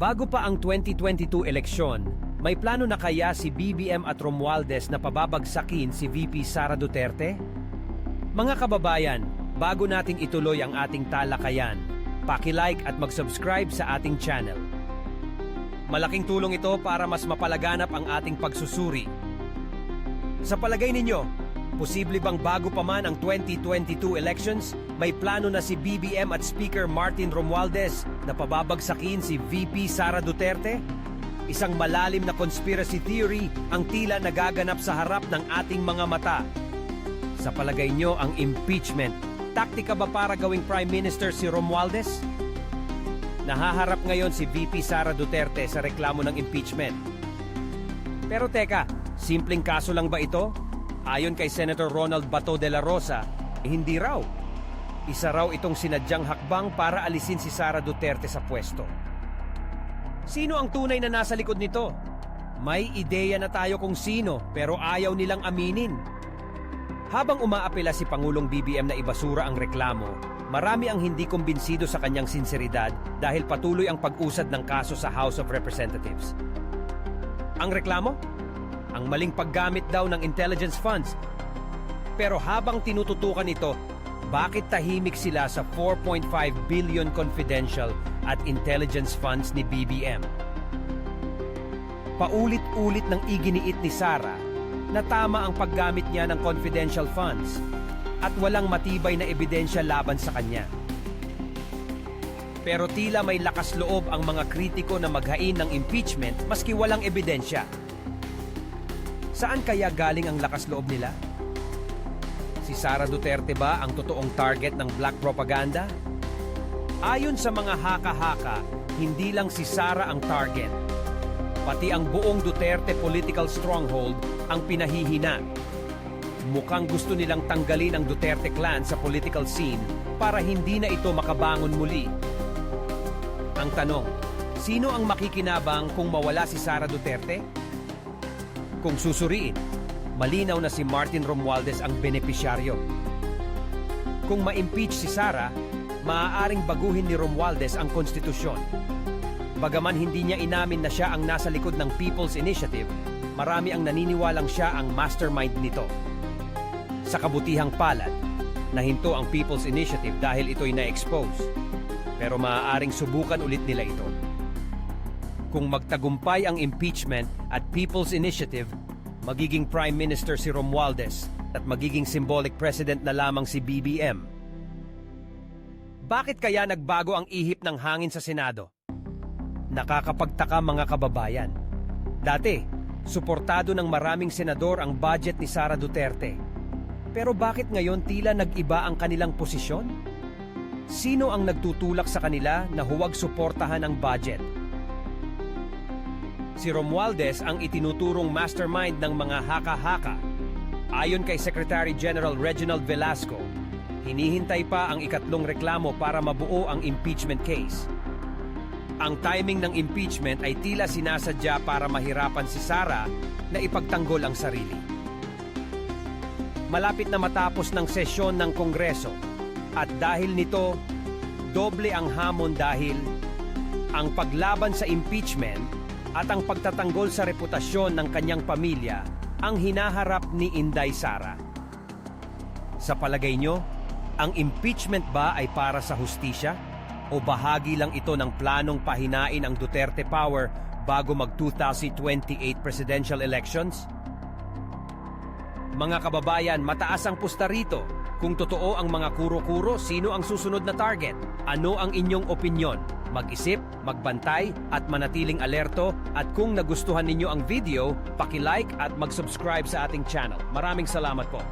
Bago pa ang 2022 eleksyon, may plano na kaya si BBM at Romualdez na pababagsakin si VP Sara Duterte? Mga kababayan, bago nating ituloy ang ating talakayan, paki-like at mag-subscribe sa ating channel. Malaking tulong ito para mas mapalaganap ang ating pagsusuri. Sa palagay ninyo, posible bang bago pa man ang 2022 elections, may plano na si BBM at Speaker Martin Romualdez na pababagsakin si VP Sara Duterte? Isang malalim na conspiracy theory ang tila nagaganap sa harap ng ating mga mata. Sa palagay nyo, ang impeachment, taktika ba para gawing Prime Minister si Romualdez? Nahaharap ngayon si VP Sara Duterte sa reklamo ng impeachment. Pero teka, simpleng kaso lang ba ito? Ayon kay Senator Ronald Bato de la Rosa, eh, hindi raw. Isa raw itong sinadyang hakbang para alisin si Sara Duterte sa pwesto. Sino ang tunay na nasa likod nito? May ideya na tayo kung sino pero ayaw nilang aminin. Habang umaapela si Pangulong BBM na ibasura ang reklamo, marami ang hindi kumbinsido sa kanyang sinseridad dahil patuloy ang pag-usad ng kaso sa House of Representatives. Ang reklamo? Ang maling paggamit daw ng intelligence funds. Pero habang tinututukan ito, bakit tahimik sila sa 4.5 billion confidential at intelligence funds ni BBM? Paulit-ulit ng iginiit ni Sara na tama ang paggamit niya ng confidential funds at walang matibay na ebidensya laban sa kanya. Pero tila may lakas loob ang mga kritiko na maghain ng impeachment maski walang ebidensya. Saan kaya galing ang lakas loob nila? Si Sara Duterte ba ang totoong target ng black propaganda? Ayon sa mga haka-haka, hindi lang si Sara ang target. Pati ang buong Duterte political stronghold ang pinahihina. Mukhang gusto nilang tanggalin ang Duterte clan sa political scene para hindi na ito makabangon muli. Ang tanong, sino ang makikinabang kung mawala si Sara Duterte? Kung susuriin, malinaw na si Martin Romualdez ang benepisyaryo. Kung ma-impeach si Sara, maaaring baguhin ni Romualdez ang konstitusyon. Bagaman hindi niya inamin na siya ang nasa likod ng People's Initiative, marami ang naniniwalang siya ang mastermind nito. Sa kabutihang palad, nahinto ang People's Initiative dahil ito'y na-expose. Pero maaaring subukan ulit nila ito. Kung magtagumpay ang impeachment at People's Initiative, magiging Prime Minister si Romualdez at magiging symbolic president na lamang si BBM. Bakit kaya nagbago ang ihip ng hangin sa Senado? Nakakapagtaka mga kababayan. Dati, suportado ng maraming senador ang budget ni Sara Duterte. Pero bakit ngayon tila nag-iba ang kanilang posisyon? Sino ang nagtutulak sa kanila na huwag suportahan ang budget? Si Romualdez ang itinuturong mastermind ng mga haka-haka. Ayon kay Secretary General Reginald Velasco, hinihintay pa ang ikatlong reklamo para mabuo ang impeachment case. Ang timing ng impeachment ay tila sinasadya para mahirapan si Sara na ipagtanggol ang sarili. Malapit na matapos ng sesyon ng Kongreso at dahil nito, doble ang hamon dahil ang paglaban sa impeachment at ang pagtatanggol sa reputasyon ng kanyang pamilya ang hinaharap ni Inday Sara. Sa palagay nyo, ang impeachment ba ay para sa hustisya? O bahagi lang ito ng planong pahinain ang Duterte power bago mag 2028 presidential elections? Mga kababayan, mataas ang pusta rito. Kung totoo ang mga kuro-kuro, sino ang susunod na target? Ano ang inyong opinyon? Mag-isip, magbantay, at manatiling alerto. At kung nagustuhan ninyo ang video, paki-like at mag-subscribe sa ating channel. Maraming salamat po.